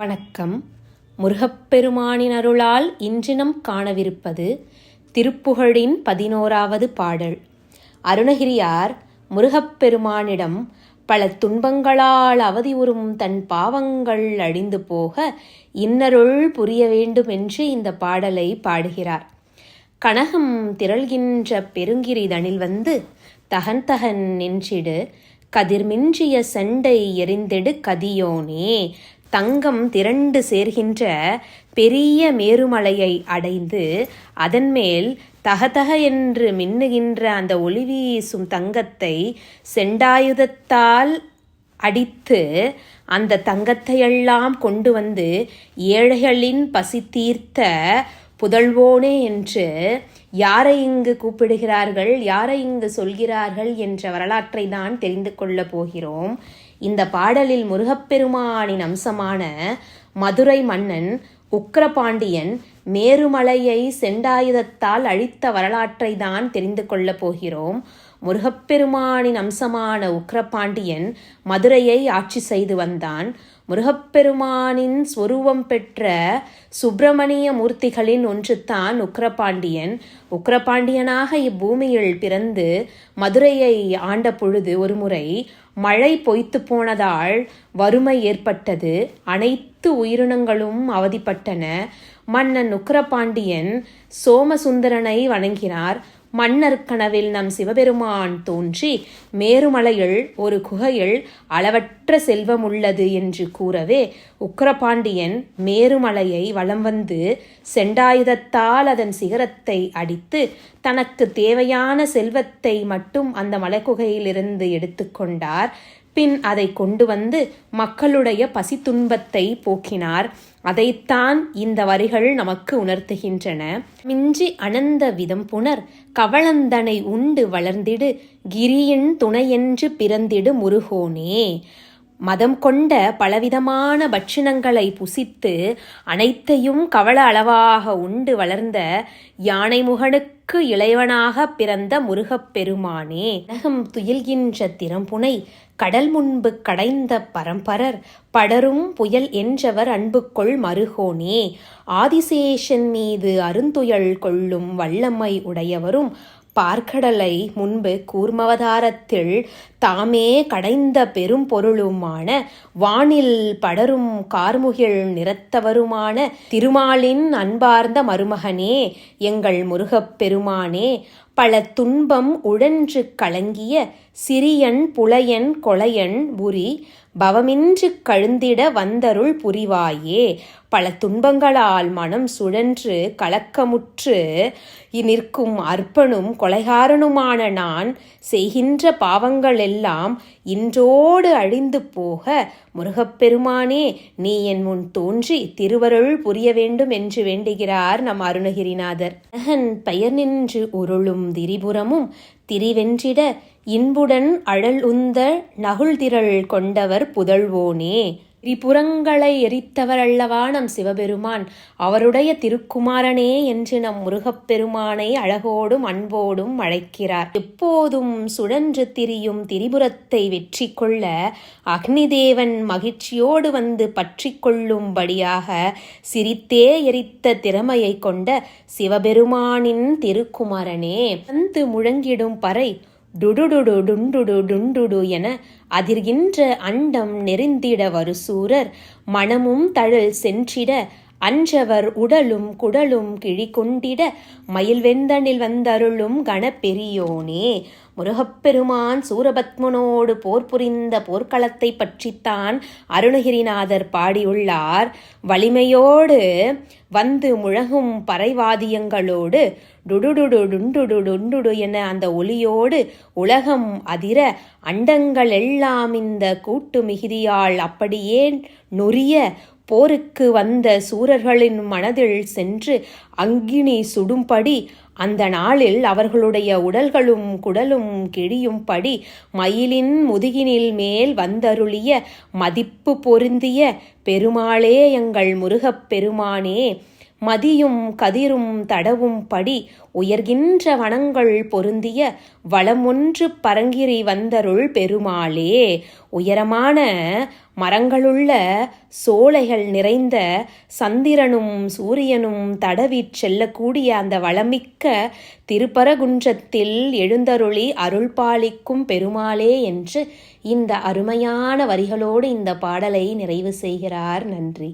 வணக்கம். முருகப்பெருமானின் அருளால் இன்றினம் காணவிருப்பது திருப்புகழின் பதினோராவது பாடல். அருணகிரியார் முருகப்பெருமானிடம் பல துன்பங்களால் அவதி உறும் தன் பாவங்கள் அழிந்து போக இன்னருள் புரிய வேண்டும் என்று இந்த பாடலை பாடுகிறார். கனகம் திரள்கின்ற பெருங்கிரி தனில் வந்து தகன் தகன் நின்றிடு கதிர்மின்றிய செண்டை எரிந்திடு கதியோனே தங்கம் திரண்டு சேர்கின்ற பெரிய மேருமலையை அடைந்து அதன்மேல் தகதக என்று மின்னுகின்ற அந்த ஒளி வீசும் தங்கத்தை செண்டாயுதத்தால் அடித்து அந்த தங்கத்தையெல்லாம் கொண்டு வந்து ஏழைகளின் பசி தீர்த்த புதல்வோனே என்று யாரை இங்கு கூப்பிடுகிறார்கள் யாரை இங்கு சொல்கிறார்கள் என்ற வரலாற்றை தான் தெரிந்து கொள்ளப் போகிறோம். இந்த பாடலில் முருகப்பெருமானின் அம்சமான மதுரை மன்னன் உக்ரபாண்டியன் மேருமலையை செண்டாயுதத்தால் அழித்த வரலாற்றை தான் தெரிந்து கொள்ளப் போகிறோம். முருகப்பெருமானின் அம்சமான உக்ரபாண்டியன் மதுரையை ஆட்சி செய்து வந்தான். முருகப்பெருமானின் ஸ்வரூபம் பெற்ற சுப்பிரமணிய மூர்த்திகளின் ஒன்றுதான் உக்ரபாண்டியன். உக்ரபாண்டியனாக இப்பூமியில் பிறந்து மதுரையை ஆண்ட பொழுது ஒருமுறை மழை பொய்த்து போனதால் வறுமை ஏற்பட்டது. அனைத்து உயிரினங்களும் அவதிப்பட்டன. மன்னன் உக்ரபாண்டியன் சோமசுந்தரனை வணங்கினார். மன்னர் கனவில் நம் சிவபெருமான் தோன்றி மேருமலையில் ஒரு குகையில் அளவற்ற செல்வம் உள்ளது என்று கூறவே உக்கரபாண்டியன் மேருமலையை வலம் வந்து செண்டாயுதத்தால் அதன் சிகரத்தை அடித்து தனக்கு தேவையான செல்வத்தை மட்டும் அந்த மலைக்குகையிலிருந்து எடுத்துக்கொண்டார் பின் அதை கொண்டு வந்து மக்களுடைய பசி துன்பத்தை போக்கினார். அதைத்தான் இந்த வரிகள் நமக்கு உணர்த்துகின்றன. மிஞ்சி அனந்த விதம் புனர் கவளந்தனை உண்டு வளர்ந்திடு கிரியின் துணையென்று பிறந்திடு முருகோனே. மதம் கொண்ட பலவிதமான பட்சிணங்களை புசித்து அனைத்தையும் கவள அளவாக உண்டு வளர்ந்த யானை முகனுக்கு இளைவனாக பிறந்த முருகப்பெருமானே நகம் துயில்கின்ற திறம்புனை கடல் முன்பு கடைந்த பரம்பரர் படரும் புயல் என்றவர் அன்புக்கொள் மருகோனே. ஆதிசேஷன் மீது அருந்துயல் கொள்ளும் வல்லமை உடையவரும் பார்க்கடலை முன்பு கூர்மவதாரத்தில் தாமே கடைந்த பெரும் பொருளுமான வானில் படரும் கார்முகில் நிறத்தவருமான திருமாலின் அன்பார்ந்த மருமகனே எங்கள் முருகப் பெருமானே பல துன்பம் உழன்று கலங்கிய சிறியன் புலையன் கொலையன் புரி பவமின்று கழுந்திட வந்தருள் புரிவாயே. பல துன்பங்களால் மனம் சுழன்று கலக்கமுற்று நிற்கும் அற்பனும் கொலைகாரனுமான நான் செய்கின்ற பாவங்களெல்லாம் இன்றோடு அழிந்து போக முருகப்பெருமானே நீ என் முன் தோன்றி திருவருள் புரிய வேண்டும் என்று வேண்டுகிறார் நம் அருணகிரிநாதர். அகன் பெயர் நின்று உருளும் திரிபுரமும் திரிவென்றிட இன்புடன் அழல் உந்த நகுழ்திரள் கொண்டவர் புதழ்வோனே திரிபுரங்களை எரித்தவர் அல்லவா நம் சிவபெருமான்? அவருடைய திருக்குமாரனே என்று நம் முருகப்பெருமானை அழகோடும் அன்போடும் அழைக்கிறார். எப்போதும் சுழன்று திரியும் திரிபுரத்தை வெற்றி கொள்ள அக்னிதேவன் மகிழ்ச்சியோடு வந்து பற்றி கொள்ளும்படியாக சிரித்தே எரித்த திறமையை கொண்ட சிவபெருமானின் திருக்குமாரனே. வந்து முழங்கிடும் பறை டுடுடுடு டுண்டுடு டுண்டுடு என அதிர்கின்ற அண்டம் நெறிந்திட வருசூரர் மனமும் தழல் சென்றிட அன்றவர் உடலும் குடலும் கிழிகொண்டிட மயில்வெந்தனில் வந்தருளும் கணப்பெரியோனே. முருகப்பெருமான் சூரபத்மனோடு போர் புரிந்த போர்க்களத்தை பற்றித்தான் அருணகிரிநாதர் பாடியுள்ளார். வலிமையோடு வந்து முழகும் பறைவாதியங்களோடு டுடுடுடு டுண்டுடு டுண்டுடு என அந்த ஒலியோடு உலகம் அதிர அண்டங்கள் எல்லாம் இந்த கூட்டு மிகுதியால் அப்படியே நொறிய போருக்கு வந்த சூரர்களின் மனதில் சென்று அங்கினி சுடும்படி அந்த நாளில் அவர்களுடைய உடல்களும் குடலும் கிழியும்படி மயிலின் முதுகினில் மேல் வந்தருளிய மதிப்பு பொருந்திய பெருமாளே எங்கள் முருகப் பெருமானே மதியும் கதிரும் தடவும் படி உயர்கின்ற வனங்கள் பொருந்திய வளமொன்று பரங்கிரி வந்தருள் பெருமாளே. உயரமான மரங்களுள்ள சோலைகள் நிறைந்த சந்திரனும் சூரியனும் தடவிச் செல்லக்கூடிய அந்த வளமிக்க திருப்பரகுன்றத்தில் எழுந்தருளி அருள் பாலிக்கும் பெருமாளே என்று இந்த அருமையான வரிகளோடு இந்த பாடலை நிறைவு செய்கிறார். நன்றி.